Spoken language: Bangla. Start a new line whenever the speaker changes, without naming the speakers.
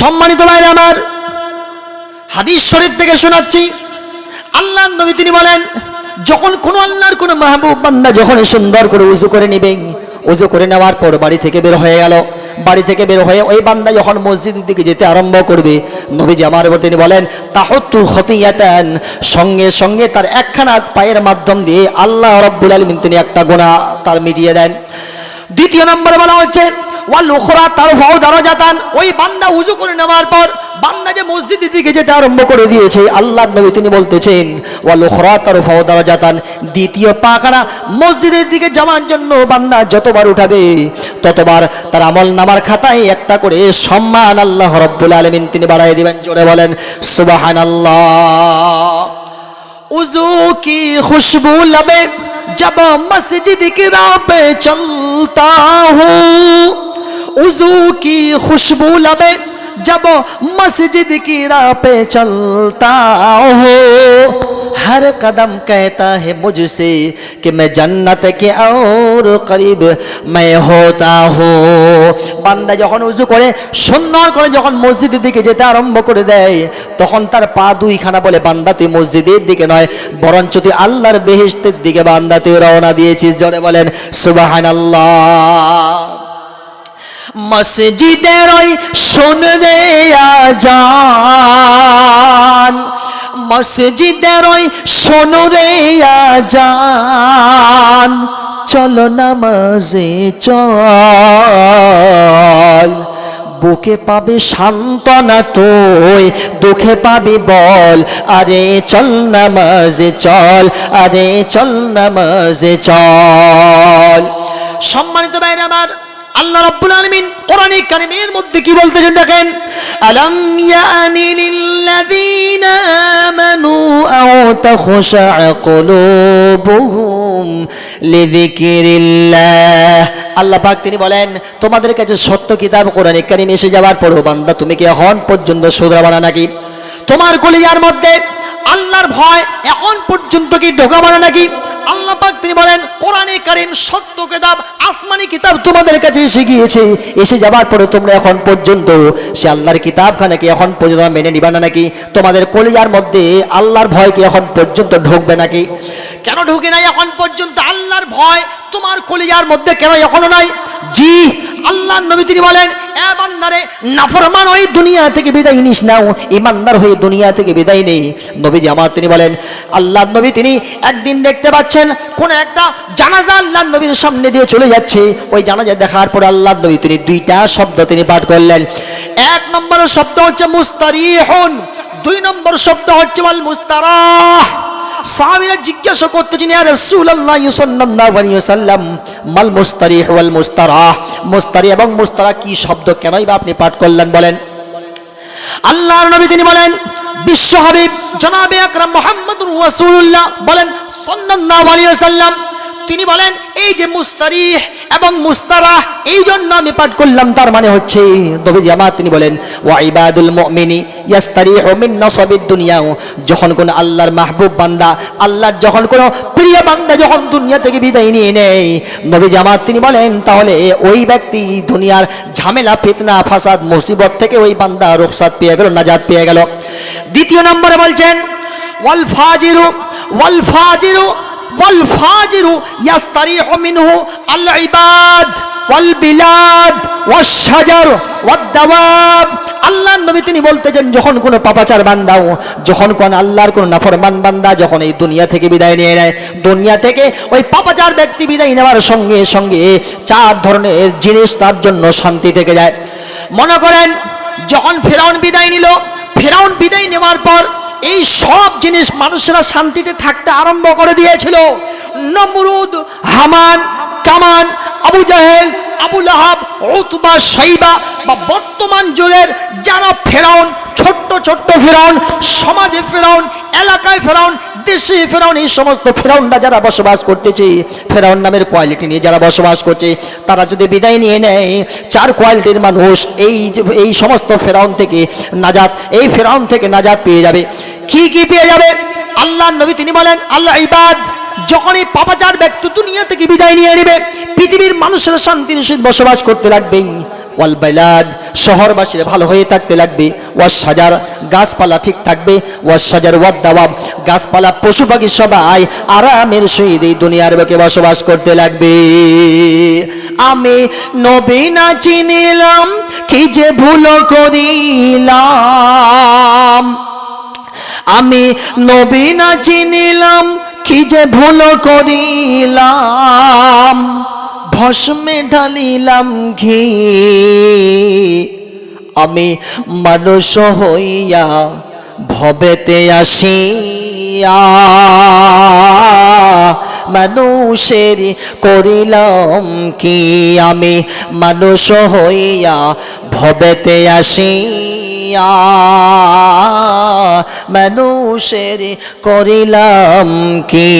সম্মানিত ভাইরা আমার, হাদিস শরীফ থেকে শোনাচ্ছি। আল্লাহ নবী তিনি বলেন, যখন কোনো আল্লাহর কোনো মাহবুব বান্দা যখন সুন্দর করে উজু করে নেবে, উজু করে নেওয়ার পর বাড়ি থেকে বের হয়ে গেল। বাড়ি থেকে বের হয়ে ওই বান্দা যখন মসজিদের দিকে যেতে আরম্ভ করবে, নবীজি আমার উপর তিনি বলেন তাহতু খতিয়াতান সঙ্গে সঙ্গে তার একখানা পায়ের মাধ্যম দিয়ে আল্লাহ রব্বুল আলমিন তিনি একটা গোনা তার মিটিয়ে দেন। দ্বিতীয় নম্বরে বলা হচ্ছে ওয়াল উখরা তার ফাও দারাজাতান ওই বান্দা উজু করে নেওয়ার পর বান্দা যে মসজিদের দিকে যেতে আরম্ভ করে দিয়েছে আল্লাহ নবী তিনি বলতেছেন ওয়াল উখরা তার ফাও দারাজাতান দ্বিতীয় পাখানা মসজিদের দিকে যাওয়ার জন্য বান্দা যতবার উঠাবে ততবার তার আমল নামার খাতায় একটা করে সম্মান আল্লাহ রব্বুল আলামিন তিনি বাড়াই দিবেন জোরে বলেন সুবহানাল্লাহ उजू की खुशबू लबे जब मस्जिद की राह पे चलता हूँ उजू की खुशबू लबे जब मस्जिद की राह पे चलता हूँ हर कदम कहता है मुझसे कि मैं जन्नत के और करीब मैं होता हूँ বান্দা যখন উজু করে সুন্দর করে যখন মসজিদের দিকে যেতে আরম্ভ করে দেয় তখন তার পা দুইখানা বলে বান্দা তুই মসজিদের দিকে নয় বরঞ্চ তুই আল্লাহর বেহেস্তের দিকে বান্দা তুই রওনা দিয়েছিস জোরে বলেন সুবাহান আল্লাহ মসজিদের ওই শুনবে আজান। মসজিদের ওই শোনরে আজান। চলো নামাজে চল। বুকে পাবে সান্ত্বনা তুই, দুঃখে পাবি বল। আরে চল নামাজে চল, আরে চল নামাজে চল। সম্মানিত বাইরে আমার আল্লাহ রাব্বুল আলামিন কোরআনে কারিমের মধ্যে কি বলতেছেন দেখেন? আলাম ইয়ানি লিল্লাযীনা আমানু আও তাখশা কুলুবুহুম লিযিকরিল্লাহ। আল্লাহ পাক তিনি বলেন, তোমাদের কাছে সত্য কিতাব কোরআনে কারিম এসে যাওয়ার পরও বান্দা, তুমি কি এখন পর্যন্ত শুধরাবা নাকি? তোমার কলিজার মধ্যে আল্লাহর ভয় এখন পর্যন্ত কি ঢোকাবো না নাকি? আল্লাহ পাক তিনি বলেন, কোরআনে কারিম সত্য কিতাব আসমানি কিতাব তোমাদের কাছে এসে গিয়েছে। এসে যাবার পরে তোমরা এখন পর্যন্ত সে আল্লাহর কিতাবখানাকে এখন পর্যন্ত মেনে নিবা না নাকি? তোমাদের কলিজার মধ্যে আল্লাহর ভয় কি এখন পর্যন্ত ঢুকবে নাকি? কেন ঢুকে নাই এখন পর্যন্ত? আল্লাহর ভয় তোমার কলিজার মধ্যে কেন এখনও নাই? জি, আল্লাহর নবী তিনি বলেন এ নাফরমান ওই দুনিয়া থেকে বিদায় নিস নাও। ইমানদার হয়ে দুনিয়া থেকে বিদায় নেই নবীজি আমার তিনি বলেন আল্লাহ নবী তিনি একদিন দেখতে পাচ্ছেন, কোন একটা জানাজা আল্লাহ নবীর সামনে দিয়ে চলে যাচ্ছে। ওই জানাজা দেখার পর আল্লাহ নবী তিনি দুইটা শব্দ তিনি পাঠ করলেন। এক নম্বর শব্দ হচ্ছে মুস্তারিহুন, দুই নম্বর শব্দ হচ্ছে ওয়াল মুস্তারাহ সাহাবীরা জিজ্ঞাসা যিনি ইয়া রাসূলুল্লাহ সাল্লাল্লাহু আলাইহি ওয়াসাল্লাম, মাল মুস্তারিহ ওয়াল মুস্তারাহ? মুস্তারি এবং মুস্তারা কি শব্দ কেনই বা আপনি পাঠ করলেন বলেন। আল্লাহর নবী তিনি বলেন, বিশ্ব হাবিব জনাবে আকরাম মোহাম্মদ রাসূলুল্লাহ। বলেন, সাল্লাল্লাহু আলাইহি ওয়াসাল্লাম তিনি বলেন, এই যে মুস্তারিহ এবং মুস্তারাহ, এই জন্য আমি পাঠ করলাম, তার মানে হচ্ছে নবীজি আমার, তিনি বলেন, ওয়া ইবাদুল মুমিনি ইয়াস্তারিহু মিন নাসাবিদ দুনিয়া যখন কোন আল্লাহর মাহবুব বান্দা, আল্লাহর যখন কোন প্রিয় বান্দা যখন দুনিয়া থেকে বিদায় নিয়ে নেয়, নবীজি জামাত তিনি বলেন, তাহলে ওই ব্যক্তি দুনিয়ার ঝামেলা, ফিতনা, ফাসাদ, মুসিবত থেকে ওই বান্দা রুখসাত পেয়ে গেল, নাজাত পেয়ে গেল। দ্বিতীয় নম্বরে বলছেন, ওয়াল ফাজিরু ওয়াল ফাজিরু ওয়াল ফাজিরু ইয়াস্তারিহু মিনহু আল ইবাদ ওয়াল বিলাদ ওয়াস শাজার ওয়াদ দাওয়াব। আল্লাহর নবী তিনি বলতেছেন, যখন কোনো পাপাচার বান্দাও যখন কোন আল্লাহর কোনো নাফরমান বান্দা যখন এই দুনিয়া থেকে বিদায় নিয়ে নেয়, দুনিয়া থেকে ওই পাপাচার ব্যক্তি বিদায় নেওয়ার সঙ্গে সঙ্গে চার ধরনের জিনিস তার জন্য শান্তি থেকে যায়। মনে করেন, যখন ফেরাউন বিদায় নিল, ফেরাউন বিদায় নেওয়ার পর এই সব জিনিস মানুষেরা শান্তিতে থাকতে আরম্ভ করে দিয়েছিল। নমরুদ, হামান, কামান, আবু জাহেল, আবু লাহাব, উতবা সাইবা বা বর্তমান যুগের যারা ফেরাউন, ছোট্ট ছোট্ট ফেরাউন, সমাজে ফেরাউন, এলাকায় ফেরাউন দেশে ফেরাউন, এই সমস্ত ফেরাউনরা যারা বসবাস করতেছে, ফেরাউন নামের কোয়ালিটি নিয়ে যারা বসবাস করছে, তারা যদি বিদায় নিয়ে নেয়, চার কোয়ালিটির মানুষ এই এই সমস্ত ফেরাউন থেকে নাজাত, এই ফেরাউন থেকে নাজাত পেয়ে যাবে। কি কি পেয়ে যাবে? আল্লাহ নবী তিনি বলেন আল্লাহ ইবাদ যখন এই পাপাচার ব্যক্তি দুনিয়া থেকে বিদায় নিয়ে নেবে, পৃথিবীর মানুষের শান্তির সহিত বসবাস করতে লাগবে ওয়াল বাইলাদ, শহরবাসীরা ভালো হয়ে থাকতে লাগবে। ওয়ার সাজার গাছপালা ঠিক থাকবে। ওয়ার সাজার ওয়াদ দাওয়াব, গাছপালা পশু পাখি সবাই আরামের সহিত এই দুনিয়ার বুকে বসবাস করতে লাগবে। আমি নবী না চিনিলাম, কি যে ভুল করিলাম। আমি নবী না চিনিলাম, কি যে ভুল করিলাম। ভস্মে ঢালিলাম ঘি। আমি মানুষ হইয়া ভবেতে আসিয়া মানুষের করিলাম কি? আমি মানুষ হইয়া ভবেতে আসিয়া মানুষের করিলাম কি?